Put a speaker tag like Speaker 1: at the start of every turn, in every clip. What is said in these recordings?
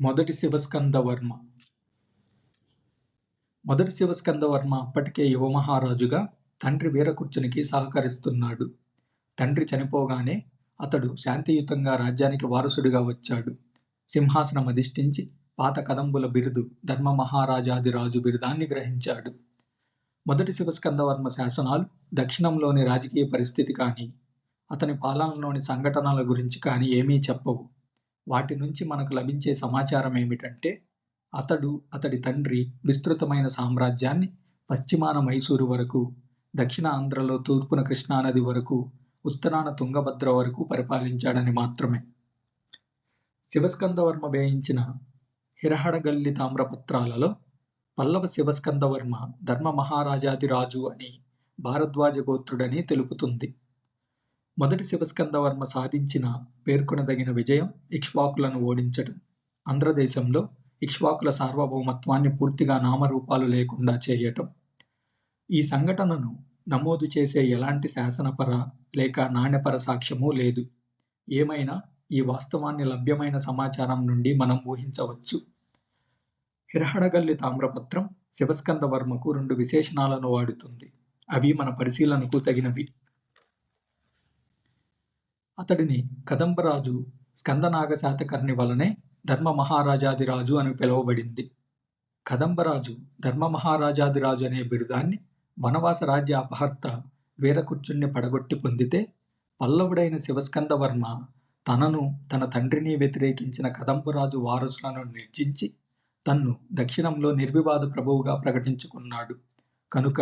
Speaker 1: మొదటి శివస్కందవర్మ. మొదటి శివస్కందవర్మ అప్పటికే యువమహారాజుగా తండ్రి వీరకుర్చునికి సహకరిస్తున్నాడు. తండ్రి చనిపోగానే అతడు శాంతియుతంగా రాజ్యానికి వారసుడిగా వచ్చాడు. సింహాసనం అధిష్ఠించి పాత కదంబుల బిరుదు ధర్మ మహారాజాది రాజు బిరుదాన్ని గ్రహించాడు. మొదటి శివస్కందవర్మ శాసనాలు దక్షిణంలోని రాజకీయ పరిస్థితి కానీ అతని పాలనలోని సంఘటనల గురించి కానీ ఏమీ చెప్పవు. వాటి నుంచి మనకు లభించే సమాచారం ఏమిటంటే అతడు అతడి తండ్రి విస్తృతమైన సామ్రాజ్యాన్ని పశ్చిమాన మైసూరు వరకు దక్షిణ ఆంధ్రలో తూర్పున కృష్ణానది వరకు ఉత్తరాన తుంగభద్ర వరకు పరిపాలించాడని మాత్రమే. శివస్కందవర్మ వేయించిన హిరహడగల్లి తామ్రపత్రాలలో పల్లవ శివస్కందవర్మ ధర్మ మహారాజాది రాజు అని భారద్వాజ గోత్రుడని తెలుపుతుంది. మొదటి శివస్కందవర్మ సాధించిన పేర్కొనదగిన విజయం ఇక్ష్వాకులను ఓడించడం. ఆంధ్రదేశంలో ఇక్ష్వాకుల సార్వభౌమత్వాన్ని పూర్తిగా నామరూపాలు లేకుండా చేయటం. ఈ సంఘటనను నమోదు చేసే ఎలాంటి శాసనపర లేక నాణ్యపర సాక్ష్యమూ లేదు. ఏమైనా ఈ వాస్తవాన్ని లభ్యమైన సమాచారం నుండి మనం ఊహించవచ్చు. హిరహడగల్లి తామ్రపత్రం శివస్కందవర్మకు రెండు విశేషణాలను వాడుతుంది. అవి మన పరిశీలనకు తగినవి. అతడిని కదంబరాజు స్కందనాగ శాతకర్ణి వలనే ధర్మ మహారాజాదిరాజు అని పిలువబడింది. కదంబరాజు ధర్మ మహారాజాదిరాజు అనే బిరుదాన్ని వనవాస రాజ్య అపహర్త వీరకుర్చుణ్ణి పడగొట్టి పొందితే పల్లవుడైన శివస్కందవర్మ తనను తన తండ్రిని వ్యతిరేకించిన కదంబరాజు వారసులను నిర్జించి తన్ను దక్షిణంలో నిర్వివాద ప్రభువుగా ప్రకటించుకున్నాడు. కనుక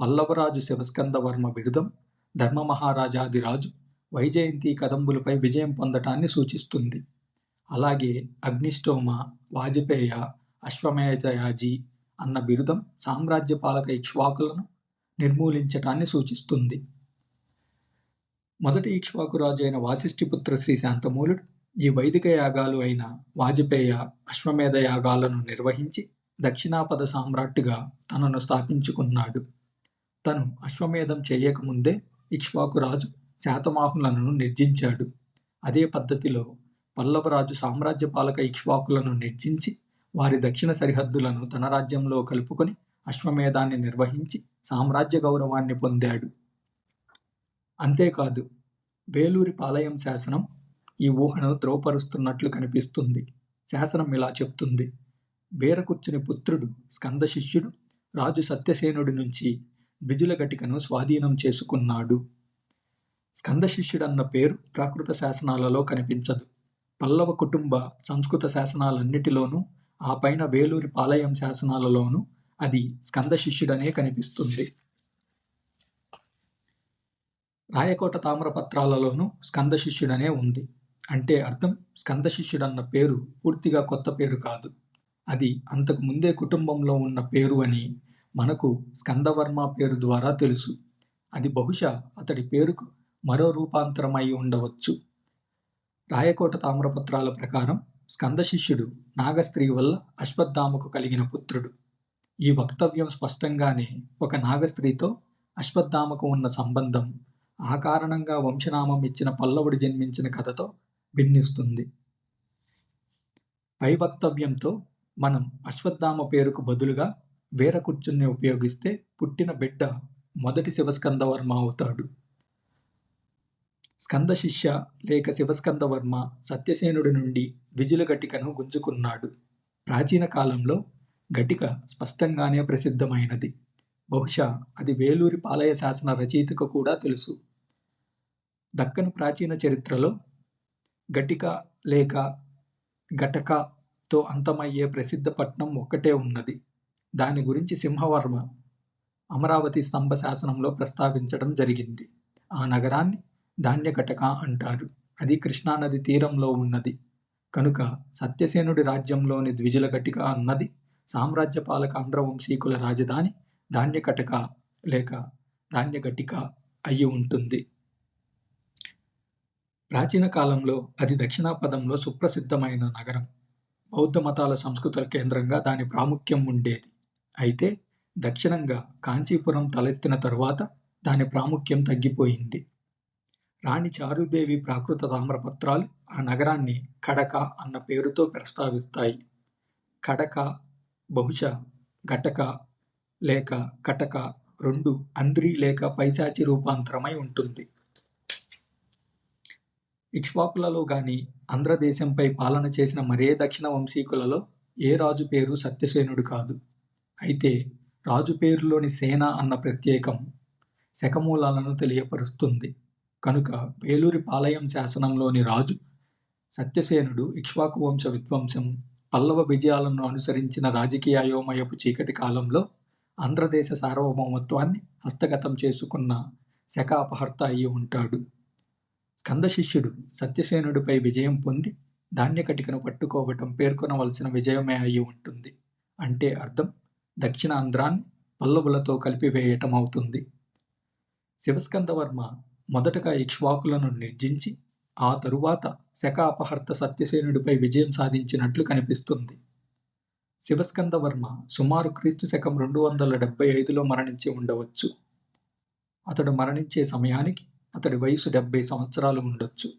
Speaker 1: పల్లవరాజు శివస్కందవర్మ బిరుదం ధర్మ మహారాజాదిరాజు వైజయంతి కదంబులపై విజయం పొందటాన్ని సూచిస్తుంది. అలాగే అగ్నిష్టోమ వాజపేయ అశ్వమేధయాజీ అన్న బిరుదం సామ్రాజ్య పాలక ఇక్ష్వాకులను నిర్మూలించటాన్ని సూచిస్తుంది. మొదటి ఇక్ష్వాకురాజు అయిన వాసిష్ఠిపుత్ర శ్రీ శాంతమూలుడు ఈ వైదిక యాగాలు అయిన వాజపేయ అశ్వమేధ యాగాలను నిర్వహించి దక్షిణాపద సామ్రాట్టుగా తనను స్థాపించుకున్నాడు. తను అశ్వమేధం చేయకముందే ఇక్ష్వాకురాజు శాతమాహులను నిర్జించాడు. అదే పద్ధతిలో పల్లవరాజు సామ్రాజ్య పాలక ఇక్ష్వాకులను నిర్జించి వారి దక్షిణ సరిహద్దులను తన రాజ్యంలో కలుపుకొని అశ్వమేధాన్ని నిర్వహించి సామ్రాజ్య గౌరవాన్ని పొందాడు. అంతేకాదు వేలూరి పాలయం శాసనం ఈ ఊహను ద్రోపరుస్తున్నట్లు కనిపిస్తుంది. శాసనం ఇలా చెప్తుంది. వీరకుర్చుని పుత్రుడు స్కంద శిష్యుడు రాజు సత్యసేనుడి నుంచి బిజుల గటికను స్వాధీనం చేసుకున్నాడు. స్కంద శిష్యుడన్న పేరు ప్రాకృత శాసనాలలో కనిపించదు. పల్లవ కుటుంబ సంస్కృత శాసనాలన్నిటిలోనూ ఆ పైన వేలూరి పాలయం శాసనాలలోనూ అది స్కంద శిష్యుడనే కనిపిస్తుంది. రాయకోట తామ్రపత్రాలలోనూ స్కంద శిష్యుడనే ఉంది. అంటే అర్థం స్కంద శిష్యుడన్న పేరు పూర్తిగా కొత్త పేరు కాదు. అది అంతకు ముందే కుటుంబంలో ఉన్న పేరు అని మనకు స్కందవర్మ పేరు ద్వారా తెలుసు. అది బహుశా అతడి పేరుకు మరో రూపాంతరం అయి ఉండవచ్చు. రాయకోట తామ్రపత్రాల ప్రకారం స్కంద శిష్యుడు నాగస్త్రీ వల్ల అశ్వత్థామకు కలిగిన పుత్రుడు. ఈ వక్తవ్యం స్పష్టంగానే ఒక నాగస్త్రీతో అశ్వత్థామకు ఉన్న సంబంధం ఆ కారణంగా వంశనామం ఇచ్చిన పల్లవుడు జన్మించిన కథతో భిన్నిస్తుంది. పై వక్తవ్యంతో మనం అశ్వత్థామ పేరుకు బదులుగా వీరకుర్చుని ఉపయోగిస్తే పుట్టిన బిడ్డ మొదటి శివస్కందవర్మ అవుతాడు. స్కంద శిష్య లేక శివస్కందవర్మ సత్యసేనుడి నుండి విజుల గటికను గుంజుకున్నాడు. ప్రాచీన కాలంలో గటిక స్పష్టంగానే ప్రసిద్ధమైనది. బహుశా అది వేలూరి పాలయ శాసన రచయితకు కూడా తెలుసు. దక్కను ప్రాచీన చరిత్రలో గటిక లేక ఘటకతో అంతమయ్యే ప్రసిద్ధ పట్నం ఒక్కటే ఉన్నది. దాని గురించి సింహవర్మ అమరావతి స్తంభ శాసనంలో ప్రస్తావించడం జరిగింది. ఆ నగరాన్ని ధాన్యకటక అంటారు. అది కృష్ణానది తీరంలో ఉన్నది. కనుక సత్యసేనుడి రాజ్యంలోని ద్విజుల గటిక అన్నది సామ్రాజ్య పాలక ఆంధ్రవంశీకుల రాజధాని ధాన్యకటక లేక ధాన్యగటిక అయి ఉంటుంది. ప్రాచీన కాలంలో అది దక్షిణాపదంలో సుప్రసిద్ధమైన నగరం. బౌద్ధ మతాల సంస్కృతుల కేంద్రంగా దాని ప్రాముఖ్యం ఉండేది. అయితే దక్షిణంగా కాంచీపురం తలెత్తిన తరువాత దాని ప్రాముఖ్యం తగ్గిపోయింది. రాణి చారుదేవి ప్రాకృత తామ్రపత్రాలు ఆ నగరాన్ని కడక అన్న పేరుతో ప్రస్తావిస్తాయి. కడక బహుశా ఘటక లేక కటక రెండు అంద్రి లేక పైశాచి రూపాంతరమై ఉంటుంది. ఇక్ష్వాకులలో గాని ఆంధ్రదేశంపై పాలన చేసిన మరే దక్షిణ వంశీకులలో ఏ రాజు పేరు సత్యసేనుడు కాదు. అయితే రాజు పేరులోని సేన అన్న ప్రత్యేకం శకమూలాలను తెలియపరుస్తుంది. కనుక వేలూరి పాలయం శాసనంలోని రాజు సత్యసేనుడు ఇక్ష్వాకు వంశ విధ్వంసం పల్లవ విజయాలను అనుసరించిన రాజకీయ అయోమయపు చీకటి కాలంలో ఆంధ్రదేశ సార్వభౌమత్వాన్ని హస్తగతం చేసుకున్న శకాపహర్త అయి ఉంటాడు. స్కందశిష్యుడు సత్యసేనుడిపై విజయం పొంది ధాన్యకటికను పట్టుకోవటం పేర్కొనవలసిన విజయమే అయి ఉంటుంది. అంటే అర్థం దక్షిణాంధ్రాన్ని పల్లవులతో కలిపివేయటం అవుతుంది శివస్కందవర్మ మొదటగా ఇక్ష్వాకులను నిర్జించి ఆ తరువాత శక అపహర్త సత్యసేనుడిపై విజయం సాధించినట్లు కనిపిస్తుంది. శివస్కందవర్మ సుమారు క్రీస్తు శకం రెండు వందల డెబ్బై ఐదులో మరణించి ఉండవచ్చు. అతడు మరణించే సమయానికి అతడి వయసు డెబ్బై సంవత్సరాలు ఉండొచ్చు.